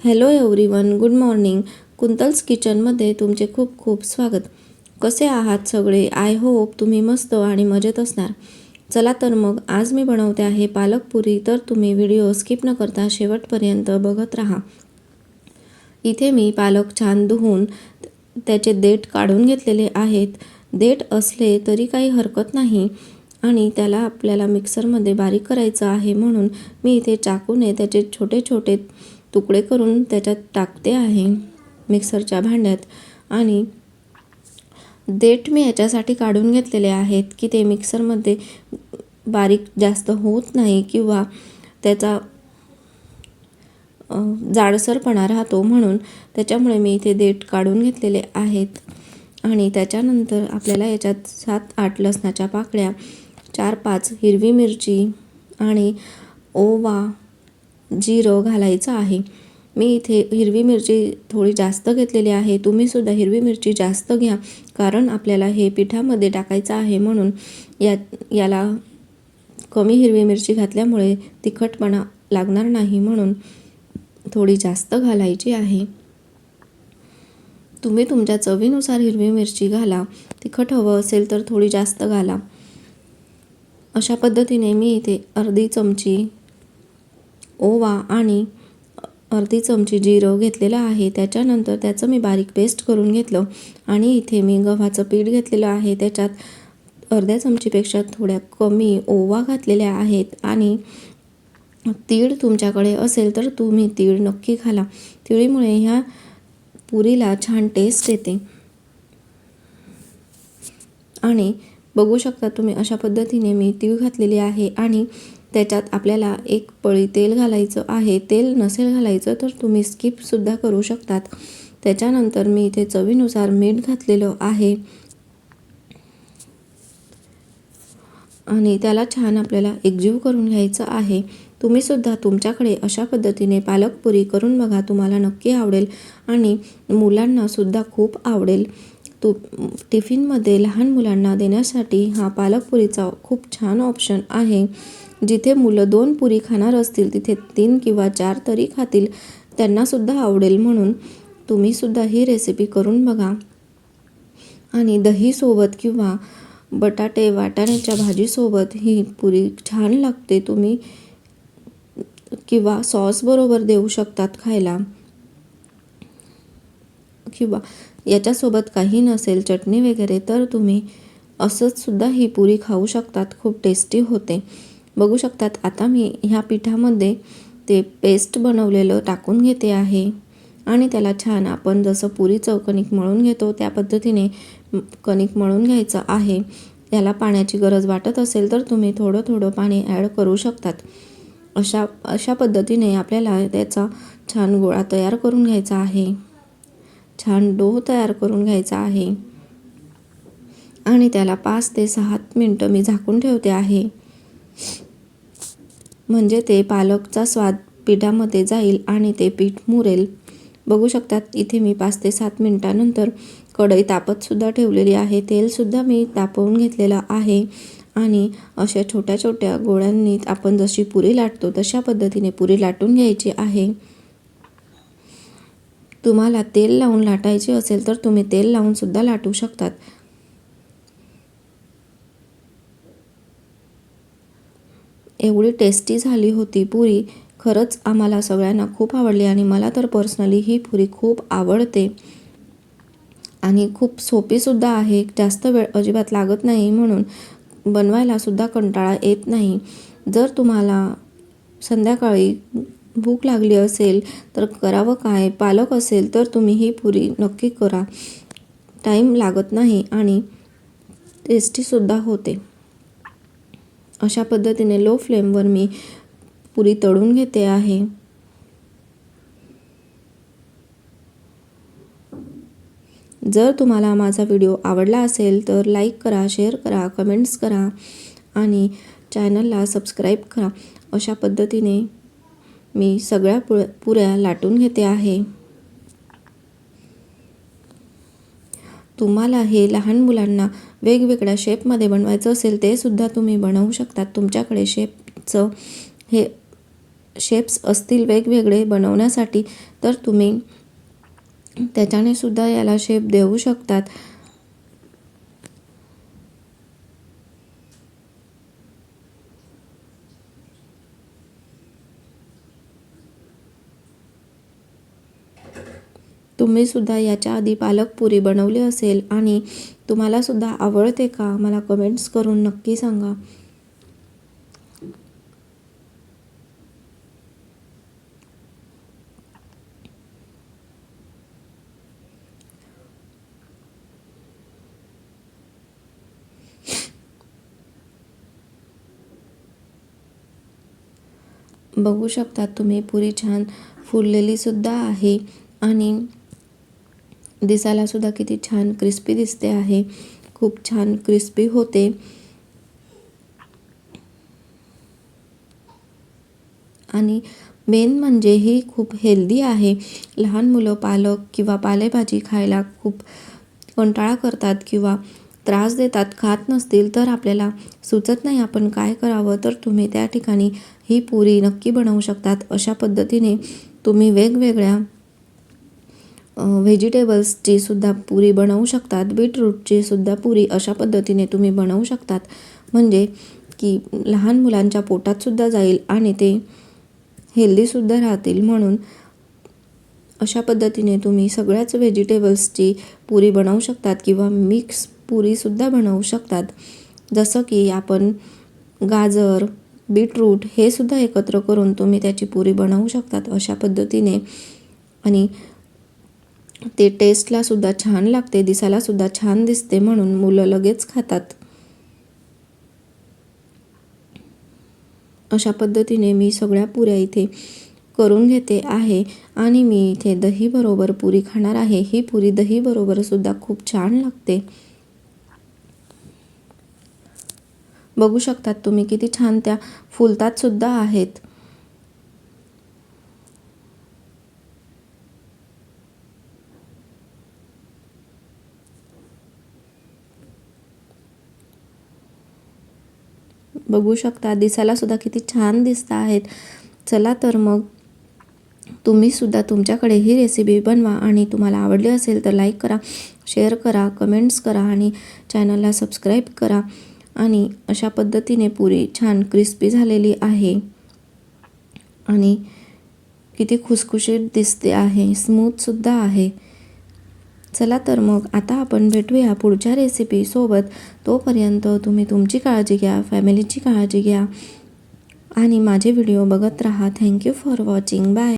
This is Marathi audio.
Hello everyone good morning Kuntal's किचनमध्ये तुमचे खूप खूप स्वागत. कसे आहात सगळे? आय होप तुम्ही मस्त आणि मजेत असणार. चला तर मग आज मी बनवते आहे पालक पुरी तर तुम्ही व्हिडिओ स्किप न करता शेवटपर्यंत बघत राहा. इथे मी पालक छान धुवून त्याचे देठ काढून घेतलेले आहेत. देठ असले तरी काही हरकत नाही आणि त्याला आपल्याला मिक्सरमध्ये बारीक करायचं आहे म्हणून मी इथे चाकूने त्याचे छोटे छोटे तुकडे करून त्याच्यात टाकते आहे मिक्सरच्या भांड्यात. आणि देठ मी याच्यासाठी काढून घेतलेले आहेत की ते मिक्सरमध्ये बारीक जास्त होत नाही किंवा त्याचा जाडसरपणा राहतो म्हणून त्याच्यामुळे मी इथे देठ काढून घेतलेले आहेत. आणि त्याच्यानंतर आपल्याला याच्यात सात आठ लसणाच्या पाकळ्या चार पाच हिरवी मिरची आणि ओवा जिरं घालायचं आहे. मी इथे हिरवी मिरची थोडी जास्त घेतलेली आहे. तुम्हीसुद्धा हिरवी मिरची जास्त घ्या कारण आपल्याला हे पिठामध्ये टाकायचं आहे म्हणून या याला कमी हिरवी मिरची घातल्यामुळे तिखटपणा लागणार नाही म्हणून थोडी जास्त घालायची आहे. तुम्ही तुमच्या चवीनुसार हिरवी मिरची घाला. तिखट हवं असेल तर थोडी जास्त घाला. अशा पद्धतीने मी इथे अर्धी चमची ओवा आणि अर्धी चमची जिरं घेतलेलं आहे. त्याच्यानंतर त्याचं मी बारीक पेस्ट करून घेतलं आणि इथे मी गव्हाचं पीठ घेतलेलं आहे. त्याच्यात अर्ध्या चमचीपेक्षा थोड्या कमी ओवा घातलेल्या आहेत आणि तीळ तुमच्याकडे असेल तर तुम्ही तीळ नक्की घाला. तिळीमुळे ह्या पुरीला छान टेस्ट येते. आणि बघू शकता तुम्ही अशा पद्धतीने मी तीळ घातलेली आहे आणि त्याच्यात आपल्याला एक पळी तेल घालायचं आहे तेल नसेल घालायचं तर तुम्ही स्किपसुद्धा करू शकतात. त्याच्यानंतर मी इथे चवीनुसार मीठ घातलेलं आहे. आणि त्याला छान आपल्याला एकजीव करून घ्यायचं आहे. तुम्हीसुद्धा तुमच्याकडे अशा पद्धतीने पालकपुरी करून बघा तुम्हाला नक्की आवडेल. आणि मुलांनासुद्धा खूप आवडेल. तू टिफिनमध्ये लहान मुलांना देण्यासाठी हा पालकपुरीचा खूप छान ऑप्शन आहे. जिथे मुलं दोन पुरी खाणार असतील तिथे तीन किंवा चार तरी खातील त्यांनासुद्धा आवडेल म्हणून तुम्हीसुद्धा ही रेसिपी करून बघा. आणि दहीसोबत किंवा बटाटे वाटाण्याच्या भाजीसोबत ही पुरी छान लागते तुम्ही. किंवा सॉसबरोबर देऊ शकतात खायला. किंवा याच्यासोबत काही नसेल चटणी वगैरे तर तुम्ही असंचसुद्धा ही पुरी खाऊ शकतात. खूप टेस्टी होते. बघू शकतात आता मी ह्या पिठामध्ये ते पेस्ट बनवलेलं टाकून घेते आहे. आणि त्याला छान आपण जसं पुरीचं कणिक मळून घेतो त्या पद्धतीने कणिक मळून घ्यायचं आहे. याला पाण्याची गरज वाटत असेल तर तुम्ही थोडं थोडं पाणी ॲड करू शकतात. अशा अशा पद्धतीने आपल्याला त्याचा छान गोळा तयार करून घ्यायचा आहे. छान डो तयार करून घ्यायचा आहे. आणि त्याला पाच ते सहा मिनटं मी झाकून ठेवते आहे. म्हणजे ते पालकचा स्वाद पिठामध्ये जाईल आणि ते पीठ मुरेल. बघू शकतात इथे मी पाच ते सात मिनटानंतर कढई तापतसुद्धा ठेवलेली आहे. तेलसुद्धा मी तापवून घेतलेलं आहे. आणि अशा छोट्या छोट्या गोळ्यांनी आपण जशी पुरी लाटतो तशा पद्धतीने पुरी लाटून घ्यायची आहे. तुम्हाला तेल लावून लाटायचे असेल तर तुम्ही तेल लावून सुद्धा लाटू शकतात. एवढी टेस्टी झाली होती पुरी. खरंच आम्हाला सगळ्यांना खूप आवडली आणि मला तर पर्सनली ही पुरी खूप आवडते. आणि खूप सोपीसुद्धा आहे. जास्त वेळ अजिबात लागत नाही म्हणून बनवायलासुद्धा कंटाळा येत नाही. जर तुम्हाला संध्याकाळी भूक लागली असेल तर करावं काय? पालक असेल तर तुम्ही ही पुरी नक्की करा. टाईम लागत नाही आणि टेस्टीसुद्धा होते. अशा पद्धतीने लो फ्लेमवर मी पुरी तळून घेते आहे. जर तुम्हाला माझा व्हिडिओ आवडला असेल तर लाईक करा शेअर करा कमेंट्स करा आणि चॅनलला सबस्क्राईब करा. अशा पद्धतीने मी सगळ्या पु पुऱ्या लाटून घेते आहे. तुम्हाला हे लहान मुलांना वेगवेगळ्या शेपमध्ये बनवायचं असेल ते सुद्धा तुम्ही बनवू शकतात. तुमच्याकडे शेपचं हे शेप्स असतील वेगवेगळे बनवण्यासाठी तर तुम्ही त्याच्याने सुद्धा याला शेप देऊ शकतात. तुम्ही सुद्धा याच्या आधी पालक पुरी बनवली असेल आणि तुम्हाला सुद्धा आवडते का? मला कमेंट्स करून नक्की सांगा. बघू शकता तुम्ही पुरी छान फुललेली सुद्धा आहे आणि दिसायला सुद्धा किती छान क्रिस्पी दिसते आहे. खूप छान क्रिस्पी होते. आणि मेन म्हणजे ही खूप हेल्दी आहे. लहान मुलं पालक किंवा पालेभाजी खायला खूप कंटाळा करतात किंवा त्रास देतात खात नसतील तर आपल्याला सुचत नाही आपण काय करावं तर तुम्ही त्या ठिकाणी ही पुरी नक्की बनवू शकतात. अशा पद्धतीने तुम्ही वेगवेगळ्या व्हेजिटेबल्सची सुद्धा पुरी बनवू शकतात. बीटरूटची सुद्धा पुरी अशा पद्धतीने तुम्ही बनवू शकतात. म्हणजे की लहान मुलांच्या पोटात सुद्धा जाईल आणि ते हेल्दीसुद्धा राहतील म्हणून अशा पद्धतीने तुम्ही सगळ्याच व्हेजिटेबल्सची पुरी बनवू शकतात किंवा मिक्स पुरीसुद्धा बनवू शकतात. जसं की आपण गाजर बीटरूट हे सुद्धा एकत्र करून तुम्ही त्याची पुरी बनवू शकतात अशा पद्धतीने. आणि ते टेस्टला सुद्धा छान लागते दिसायला सुद्धा छान दिसते म्हणून मुलं लगेच खातात. अशा पद्धतीने मी सगळ्या पुऱ्या इथे करून घेते आहे आणि मी इथे दहीबरोबर पुरी खाणार आहे. ही पुरी दहीबरोबर सुद्धा खूप छान लागते. बघू शकतात तुम्ही किती छान त्या फुलतात सुद्धा आहेत. बघू शकता. दिसायला सुद्धा किती छान दिसत आहेत. चला तर मग तुम्ही सुद्धा तुमच्याकडे ही रेसिपी बनवा आणि तुम्हाला आवडली असेल तर लाईक करा शेअर करा कमेंट्स करा आणि चॅनलला सबस्क्राईब करा. आणि अशा पद्धतीने पुरी छान क्रिस्पी झालेली आहे. आणि किती खुसखुशीत दिसते आहे. स्मूथसुद्धा आहे. चला तर मग आता आपण भेटूया पुढच्या रेसिपीसोबत तोपर्यंत तुम्ही तुमची काळजी घ्या फॅमिलीची काळजी घ्या. आणि माझे व्हिडिओ बघत राहा. Thank you for watching bye